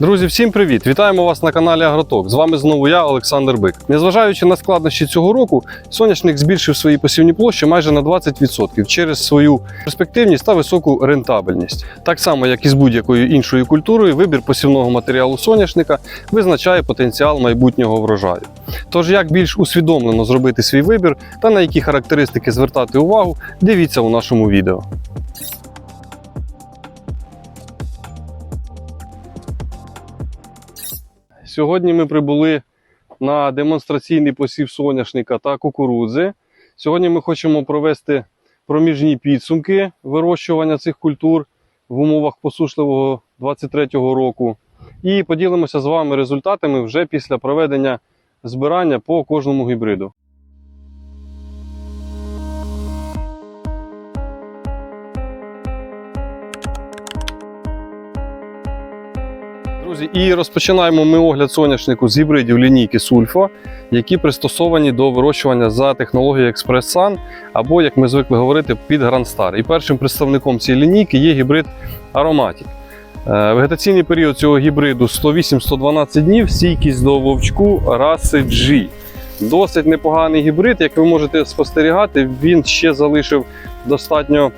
Друзі, всім привіт! Вітаємо вас на каналі Агроток. З вами знову я, Олександр Бик. Незважаючи на складнощі цього року, соняшник збільшив свої посівні площі майже на 20% через свою перспективність та високу рентабельність. Так само, як і з будь-якою іншою культурою, вибір посівного матеріалу соняшника визначає потенціал майбутнього врожаю. Тож, як більш усвідомлено зробити свій вибір та на які характеристики звертати увагу, дивіться у нашому відео. Сьогодні ми прибули на демонстраційний посів соняшника та кукурудзи. Сьогодні ми хочемо провести проміжні підсумки вирощування цих культур в умовах посушливого 23-го року. І поділимося з вами результатами вже після проведення збирання по кожному гібриду. Друзі, і розпочинаємо ми огляд соняшнику з гібридів лінійки Сульфо, які пристосовані до вирощування за технологією Експрес-Сан, або, як ми звикли говорити, під Star. І першим представником цієї лінійки є гібрид Aromatic. Е, Вегетаційний період цього гібриду 108-112 днів, стійкість до вовчку раси G. Досить непоганий гібрид, як ви можете спостерігати, він ще залишив достатньо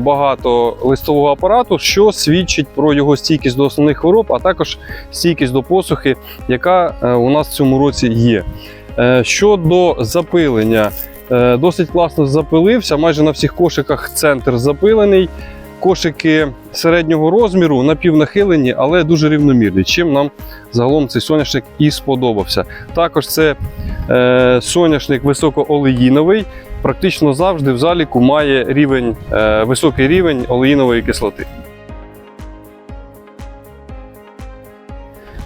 багато листового апарату, що свідчить про його стійкість до основних хвороб, а також стійкість до посухи, яка е, у нас в цьому році є. Е, Щодо запилення, е, досить класно запилився. Майже на всіх кошиках центр запилений. Кошики середнього розміру напівнахилені, але дуже рівномірні. Чим нам загалом цей соняшник і сподобався. Також це е, соняшник високоолеїновий, практично завжди в заліку має рівень, е, високий рівень олеїнової кислоти.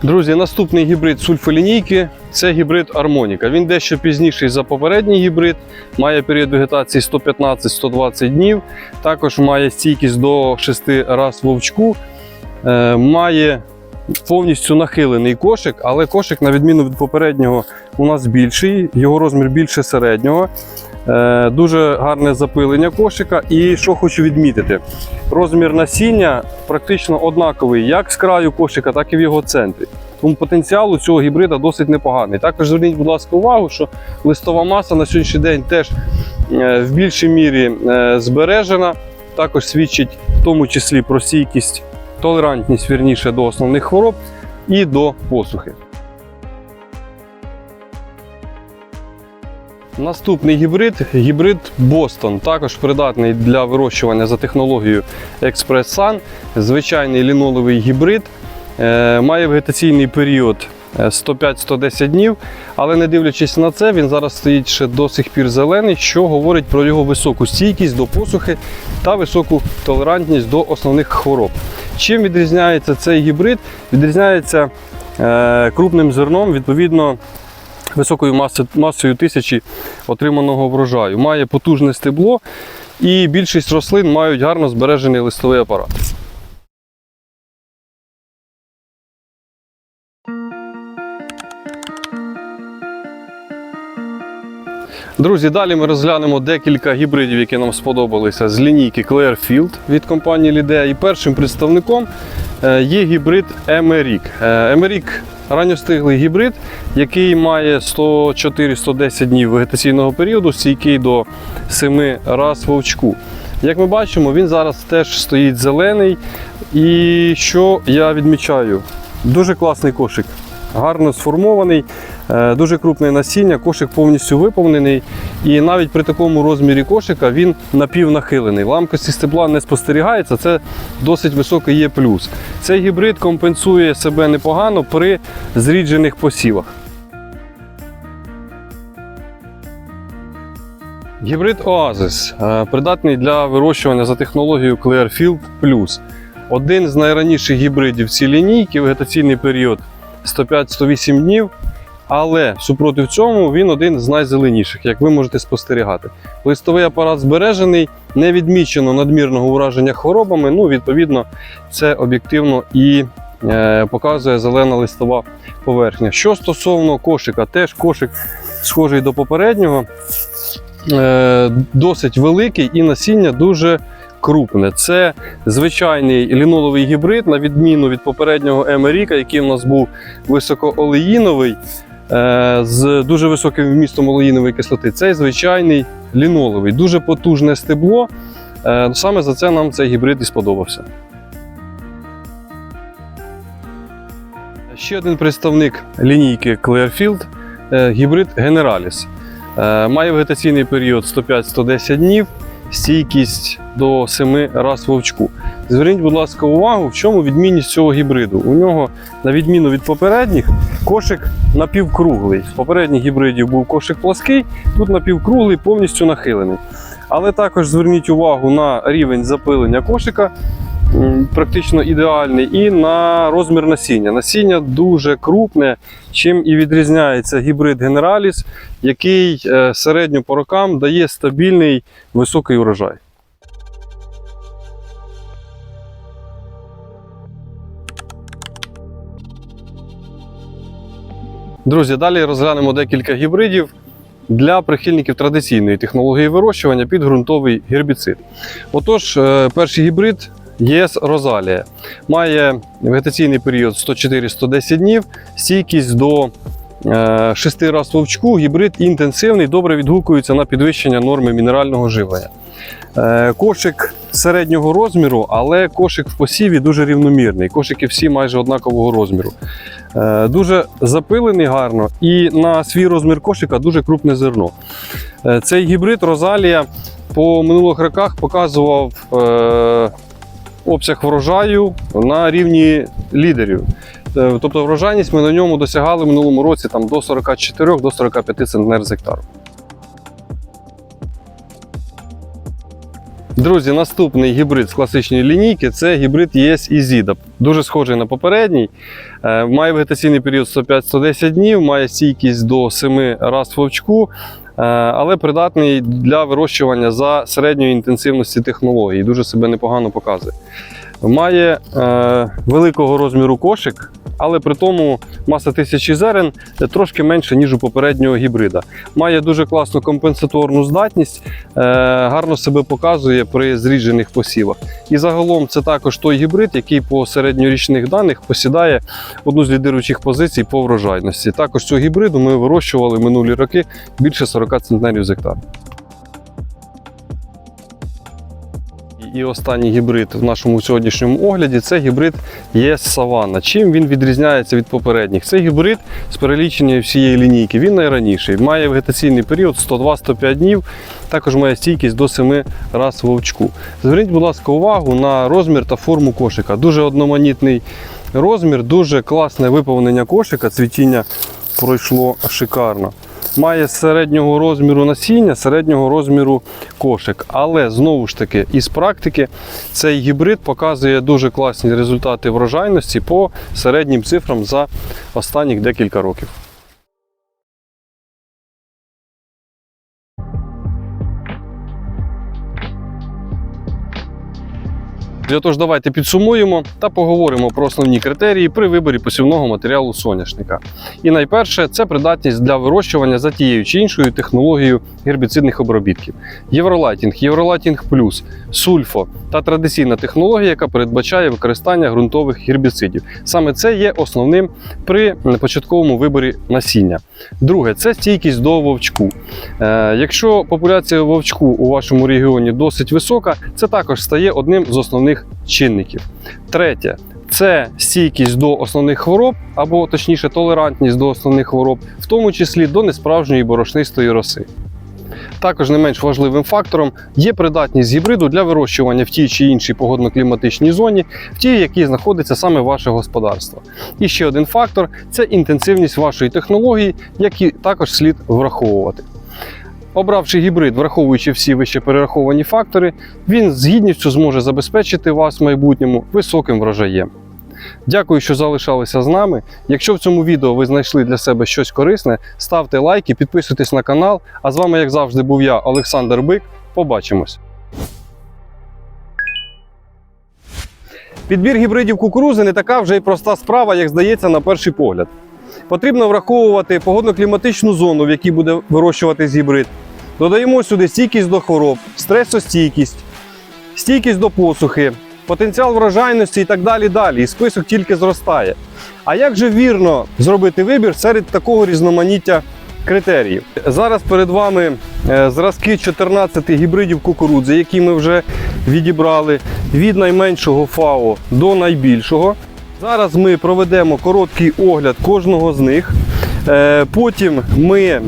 Друзі, наступний гібрид сульфолінійки це гібрид Армоніка. Він дещо пізніший за попередній гібрид, має період вегетації 115-120 днів, також має стійкість до 6 раз вовчку, е, має повністю нахилений кошик, але кошик, на відміну від попереднього, у нас більший, його розмір більше середнього. Е, Дуже гарне запилення кошика. І що хочу відмітити, розмір насіння практично однаковий як з краю кошика, так і в його центрі. Тому потенціал у цього гібрида досить непоганий. Також зверніть, будь ласка, увагу, що листова маса на сьогоднішній день теж е, в більшій мірі е, збережена. Також свідчить в тому числі про стійкість, толерантність вірніше до основних хвороб і до посухи. Наступний гібрид гібрид Бостон, також придатний для вирощування за технологією Express Sun. Звичайний лінолевий гібрид. Е, Має вегетаційний період е, 105-110 днів, але не дивлячись на це, він зараз стоїть ще до сих пір зелений, що говорить про його високу стійкість до посухи та високу толерантність до основних хвороб. Чим відрізняється цей гібрид? Відрізняється е, крупним зерном, відповідно високою масою тисячі отриманого врожаю. Має потужне стебло і більшість рослин мають гарно збережений листовий апарат. Друзі, далі ми розглянемо декілька гібридів, які нам сподобалися з лінійки Clearfield від компанії Lidea. І першим представником е, є гібрид Emerick. Е, Emerick ранньостиглий гібрид, який має 104-110 днів вегетаційного періоду, стійкий до 7 раз вовчку. Як ми бачимо, він зараз теж стоїть зелений. І що я відмічаю? Дуже класний кошик. Гарно сформований, дуже крупне насіння, кошик повністю виповнений. І навіть при такому розмірі кошика він напівнахилений. Ламкості стебла не спостерігається, це досить високий є плюс. Цей гібрид компенсує себе непогано при зріджених посівах. Гібрид Oasis е, придатний для вирощування за технологією Clearfield Plus. Один з найраніших гібридів цієї лінійки, вегетаційний період 105-108 днів. Але супротив цьому він один з найзеленіших, як ви можете спостерігати. Листовий апарат збережений, не відмічено надмірного ураження хворобами. Ну, відповідно, це об'єктивно і е, показує зелена листова поверхня. Що стосовно кошика, теж кошик схожий до попереднього, е, досить великий і насіння дуже крупне. Це звичайний ліноловий гібрид, на відміну від попереднього Емеріка, який у нас був високоолеїновий з дуже високим вмістом олеїнової кислоти. Цей звичайний ліноловий, дуже потужне стебло. Е, Саме за це нам цей гібрид і сподобався. Ще один представник лінійки Clearfield е, гібрид Generalis. Е, Має вегетаційний період 105-110 днів, стійкість до 7 раз вовчку. Зверніть, будь ласка, увагу, в чому відмінність цього гібриду. У нього, на відміну від попередніх, кошик напівкруглий. В попередніх гібридів був кошик плаский, тут напівкруглий, повністю нахилений. Але також зверніть увагу на рівень запилення кошика, практично ідеальний, і на розмір насіння. Насіння дуже крупне, чим і відрізняється гібрид Generalis, який е, середньо по рокам дає стабільний високий урожай. Друзі, далі розглянемо декілька гібридів для прихильників традиційної технології вирощування під ґрунтовий гербіцид. Отож, е, перший гібрид ЄС Розалія має вегетаційний період 104-110 днів, стійкість до 6 раз вовчку, гібрид інтенсивний, добре відгукується на підвищення норми мінерального живлення. Е, Кошик середнього розміру, але кошик в посіві дуже рівномірний. Кошики всі майже однакового розміру. Е, Дуже запилений гарно і на свій розмір кошика дуже крупне зерно. Е, Цей гібрид Розалія по минулих роках показував е, обсяг врожаю на рівні лідерів. Тобто врожайність ми на ньому досягали в минулому році там, до 44 до 45 центнер з гектару. Друзі, наступний гібрид з класичної лінійки це гібрид ES Ізіда. Дуже схожий на попередній. Е, Має вегетаційний період 105-110 днів, має стійкість до 7 раз вовчку, е, але придатний для вирощування за середньої інтенсивності технології. Дуже себе непогано показує. Має е, великого розміру кошик, але при тому маса тисячі зерен трошки менше, ніж у попереднього гібрида. Має дуже класну компенсаторну здатність, е, гарно себе показує при зріджених посівах. І загалом це також той гібрид, який по середньорічних даних посідає одну з лідируючих позицій по врожайності. Також цього гібриду ми вирощували минулі роки більше 40 центнерів з гектар. І останній гібрид в нашому сьогоднішньому огляді це гібрид ЄС Саванна. Чим він відрізняється від попередніх? Це гібрид з перелічення всієї лінійки. Він найраніший. Має вегетаційний період 102-105 днів, також має стійкість до 7 раз вовчку. Зверніть, будь ласка, увагу на розмір та форму кошика. Дуже одноманітний розмір, дуже класне виповнення кошика. Цвітіння пройшло шикарно. Має середнього розміру насіння, середнього розміру кошик. Але знову ж таки, із практики цей гібрид показує дуже класні результати врожайності по середнім цифрам за останніх декілька років. Тож давайте підсумуємо та поговоримо про основні критерії при виборі посівного матеріалу соняшника. І найперше це придатність для вирощування за тією чи іншою технологією гербіцидних обробітків. Євролайтінг, Євролайтінг плюс, сульфо та традиційна технологія, яка передбачає використання ґрунтових гербіцидів. Саме це є основним при початковому виборі насіння. Друге це стійкість до вовчку. Е, якщо популяція вовчку у вашому регіоні досить висока, це також стає одним з основних чинників. Третє це стійкість до основних хвороб, або точніше толерантність до основних хвороб, в тому числі до несправжньої борошнистої роси. Також не менш важливим фактором є придатність гібриду для вирощування в тій чи іншій погодно-кліматичній зоні, в тій, в якій знаходиться саме ваше господарство. І ще один фактор це інтенсивність вашої технології, які також слід враховувати. Обравши гібрид, враховуючи всі вище перераховані фактори, він з гідністю зможе забезпечити вас в майбутньому високим врожаєм. Дякую, що залишалися з нами. Якщо в цьому відео ви знайшли для себе щось корисне, ставте лайки, підписуйтесь на канал. А з вами, як завжди, був я, Олександр Бик. Побачимось! Підбір гібридів кукурузи не така вже й проста справа, як здається на перший погляд. Потрібно враховувати погодно-кліматичну зону, в якій буде вирощуватись гібрид. Додаємо сюди стійкість до хвороб, стресостійкість, стійкість до посухи, потенціал врожайності і так далі. далі. І список тільки зростає. А як же вірно зробити вибір серед такого різноманіття критеріїв? Зараз перед вами е, зразки 14 гібридів кукурудзи, які ми вже відібрали від найменшого ФАО до найбільшого. Зараз ми проведемо короткий огляд кожного з них. Е, Потім ми е,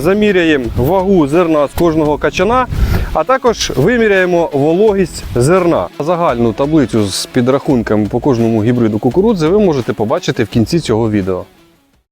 заміряємо вагу зерна з кожного качана, а також виміряємо вологість зерна. Загальну таблицю з підрахунками по кожному гібриду кукурудзи ви можете побачити в кінці цього відео.